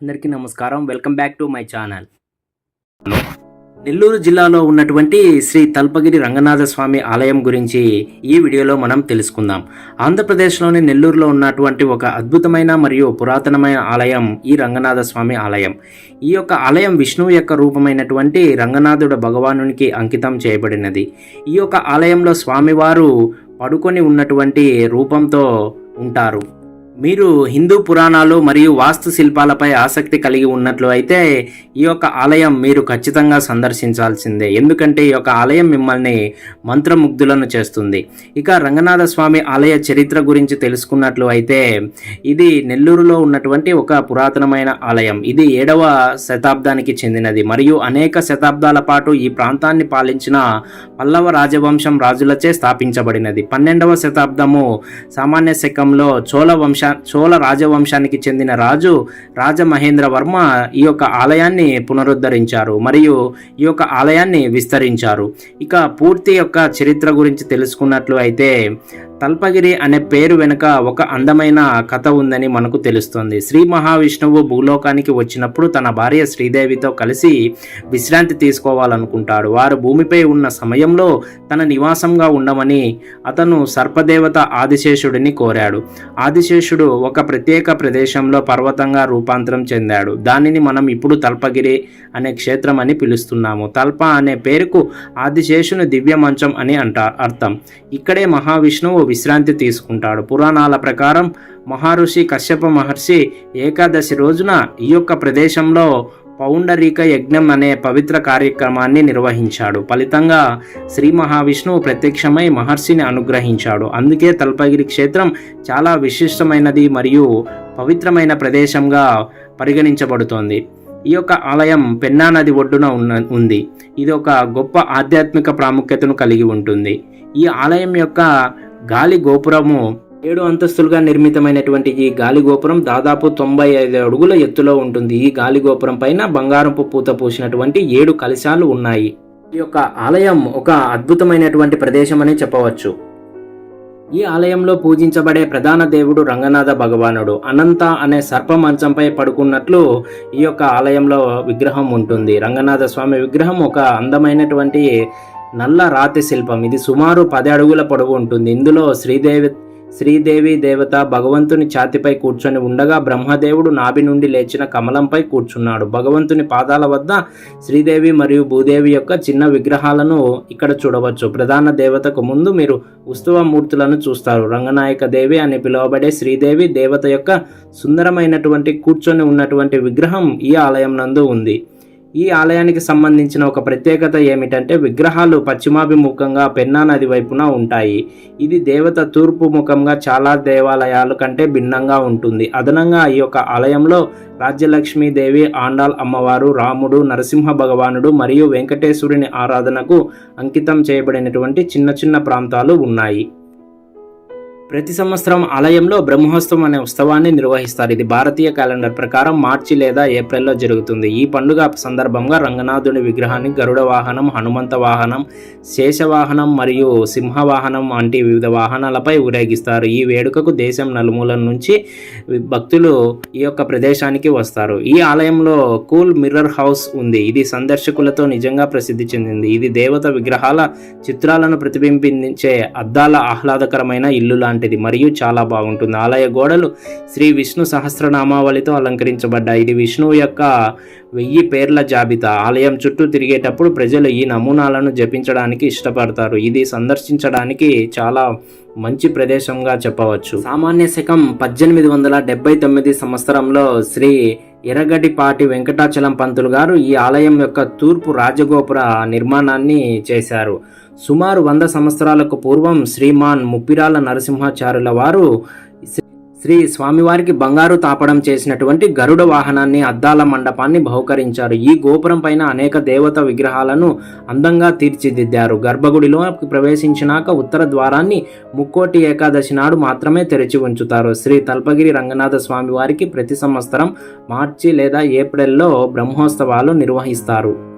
అందరికీ నమస్కారం. Welcome back to my channel Nellore జిల్లాలో ఉన్నటువంటి శ్రీ తల్పగిరి రంగనాథ స్వామి ఆలయం గురించి ఈ వీడియోలో మనం తెలుసుకుందాం. ఆంధ్రప్రదేశ్లోని నెల్లూరులో ఉన్నటువంటి ఒక అద్భుతమైన మరియు పురాతనమైన ఆలయం ఈ రంగనాథ స్వామి ఆలయం. ఈ యొక్క ఆలయం విష్ణువు యొక్క రూపమైనటువంటి రంగనాథుడు భగవానునికి అంకితం చేయబడినది. ఈ యొక్క ఆలయంలో స్వామివారు పడుకొని ఉన్నటువంటి రూపంతో ఉంటారు. మీరు హిందూ పురాణాలు మరియు వాస్తు శిల్పాలపై ఆసక్తి కలిగి ఉన్నట్లు అయితే ఈ యొక్క ఆలయం మీరు ఖచ్చితంగా సందర్శించాల్సిందే. ఎందుకంటే ఈ యొక్క ఆలయం మిమ్మల్ని మంత్రముగ్ధులను చేస్తుంది. ఇక రంగనాథ స్వామి ఆలయ చరిత్ర గురించి తెలుసుకున్నట్లు అయితే ఇది నెల్లూరులో ఉన్నటువంటి ఒక పురాతనమైన ఆలయం. ఇది ఏడవ శతాబ్దానికి చెందినది. మరియు అనేక శతాబ్దాల పాటు ఈ ప్రాంతాన్ని పాలించిన పల్లవ రాజవంశం రాజులచే స్థాపించబడినది. పన్నెండవ శతాబ్దము సామాన్య శకంలో చోళ వంశ చోళ రాజవంశానికి చెందిన రాజు రాజమహేంద్రవర్మ ఈ యొక్క ఆలయాన్ని పునరుద్ధరించారు మరియు ఈ యొక్క ఆలయాన్ని విస్తరించారు. ఇక పూర్తి యొక్క చరిత్ర గురించి తెలుసుకున్నట్లు అయితే తల్పగిరి అనే పేరు వెనుక ఒక అందమైన కథ ఉందని మనకు తెలుస్తుంది. శ్రీ మహావిష్ణువు భూలోకానికి వచ్చినప్పుడు తన భార్య శ్రీదేవితో కలిసి విశ్రాంతి తీసుకోవాలనుకుంటాడు. వారు భూమిపై ఉన్న సమయంలో తన నివాసంగా ఉండమని అతను సర్పదేవత ఆదిశేషుడిని కోరాడు. ఆదిశేషుడు ఒక ప్రత్యేక ప్రదేశంలో పర్వతంగా రూపాంతరం చెందాడు. దానిని మనం ఇప్పుడు తల్పగిరి అనే క్షేత్రం అని పిలుస్తున్నాము. తల్ప అనే పేరుకు ఆదిశేషుని దివ్య మంచం అని అంట అర్థం. ఇక్కడే మహావిష్ణువు విశ్రాంతి తీసుకుంటాడు. పురాణాల ప్రకారం మహర్షి కశ్యప మహర్షి ఏకాదశి రోజున ఈ యొక్క ప్రదేశంలో పౌండరీక యజ్ఞం అనే పవిత్ర కార్యక్రమాన్ని నిర్వహించాడు. ఫలితంగా శ్రీ మహావిష్ణువు ప్రత్యక్షమై మహర్షిని అనుగ్రహించాడు. అందుకే తల్పగిరి క్షేత్రం చాలా విశిష్టమైనది మరియు పవిత్రమైన ప్రదేశంగా పరిగణించబడుతోంది. ఈ యొక్క ఆలయం పెన్నా నది ఒడ్డున ఉన్న ఉంది. ఇది ఒక గొప్ప ఆధ్యాత్మిక ప్రాముఖ్యతను కలిగి ఉంటుంది. ఈ ఆలయం యొక్క గాలి గోపురము ఏడు అంతస్తులుగా నిర్మితమైనటువంటి ఈ గాలి గోపురం దాదాపు తొంభై ఐదు అడుగుల ఎత్తులో ఉంటుంది. ఈ గాలి గోపురం పైన బంగారపు పూత పూసినటువంటి ఏడు కలశాలు ఉన్నాయి. ఈ యొక్క ఆలయం ఒక అద్భుతమైనటువంటి ప్రదేశం అని చెప్పవచ్చు. ఈ ఆలయంలో పూజించబడే ప్రధాన దేవుడు రంగనాథ భగవానుడు. అనంత అనే సర్ప మంచంపై పడుకున్నట్లు ఈ యొక్క ఆలయంలో విగ్రహం ఉంటుంది. రంగనాథ స్వామి విగ్రహం ఒక అందమైనటువంటి నల్ల రాతి శిల్పం. ఇది సుమారు పది అడుగుల పొడవు ఉంటుంది. ఇందులో శ్రీదేవి శ్రీదేవి దేవత భగవంతుని ఛాతిపై కూర్చొని ఉండగా బ్రహ్మదేవుడు నాభి నుండి లేచిన కమలంపై కూర్చున్నాడు. భగవంతుని పాదాల వద్ద శ్రీదేవి మరియు భూదేవి యొక్క చిన్న విగ్రహాలను ఇక్కడ చూడవచ్చు. ప్రధాన దేవతకు ముందు మీరు ఉత్సవ మూర్తులను చూస్తారు. రంగనాయక దేవి అని పిలువబడే శ్రీదేవి దేవత యొక్క సుందరమైనటువంటి కూర్చొని ఉన్నటువంటి విగ్రహం ఈ ఆలయం నందు ఉంది. ఈ ఆలయానికి సంబంధించిన ఒక ప్రత్యేకత ఏమిటంటే విగ్రహాలు పశ్చిమాభిముఖంగా పెన్నా నది వైపున ఉంటాయి. ఇది దేవత తూర్పు ముఖంగా చాలా దేవాలయాల కంటే భిన్నంగా ఉంటుంది. అదనంగా ఈ యొక్క ఆలయంలో రాజ్యలక్ష్మీదేవి ఆండాల్ అమ్మవారు రాముడు నరసింహ భగవానుడు మరియు వెంకటేశ్వరుని ఆరాధనకు అంకితం చేయబడినటువంటి చిన్న చిన్న ప్రాంతాలు ఉన్నాయి. ప్రతి సంవత్సరం ఆలయంలో బ్రహ్మోత్సవం అనే ఉత్సవాన్ని నిర్వహిస్తారు. ఇది భారతీయ క్యాలెండర్ ప్రకారం మార్చి లేదా ఏప్రిల్లో జరుగుతుంది. ఈ పండుగ సందర్భంగా రంగనాథుని విగ్రహాన్ని గరుడ వాహనం హనుమంత వాహనం శేషవాహనం మరియు సింహవాహనం వంటి వివిధ వాహనాలపై ఊరేగిస్తారు. ఈ వేడుకకు దేశం నలుమూలల నుంచి భక్తులు ఈ యొక్క ప్రదేశానికి వస్తారు. ఈ ఆలయంలో కూల్ మిర్రర్ హౌస్ ఉంది. ఇది సందర్శకులతో నిజంగా ప్రసిద్ధి చెందింది. ఇది దేవత విగ్రహాల చిత్రాలను ప్రతిబింబించే అద్దాల ఆహ్లాదకరమైన ఇల్లు లాంటి లాంటిది. మరియు చాలా బాగుంటుంది. ఆలయ గోడలు శ్రీ విష్ణు సహస్రనామావళితో అలంకరించబడ్డాయి. ఇది విష్ణువు యొక్క వెయ్యి పేర్ల జాబితా. ఆలయం చుట్టూ తిరిగేటప్పుడు ప్రజలు ఈ నమూనాలను జపించడానికి ఇష్టపడతారు. ఇది సందర్శించడానికి చాలా మంచి ప్రదేశంగా చెప్పవచ్చు. సామాన్య శకం పద్దెనిమిది వందల డెబ్బై తొమ్మిది సంవత్సరంలో శ్రీ ఎర్రగడ్డిపాటి వెంకటాచలం పంతులు గారు ఈ ఆలయం యొక్క తూర్పు రాజగోపుర నిర్మాణాన్ని చేశారు. సుమారు వంద సంవత్సరాలకు పూర్వం శ్రీమాన్ ముప్పిరాల నరసింహాచార్యుల వారు శ్రీ స్వామివారికి బంగారు తాపడం చేసినటువంటి గరుడ వాహనాన్ని అద్దాల మండపాన్ని బహుకరించారు. ఈ గోపురం పైన అనేక దేవత విగ్రహాలను అందంగా తీర్చిదిద్దారు. గర్భగుడిలో ప్రవేశించినాక ఉత్తర ద్వారాన్ని ముక్కోటి ఏకాదశి నాడు మాత్రమే తెరిచి ఉంచుతారు. శ్రీ తల్పగిరి రంగనాథ స్వామి వారికి ప్రతి సంవత్సరం మార్చి లేదా ఏప్రిల్లో బ్రహ్మోత్సవాలు నిర్వహిస్తారు.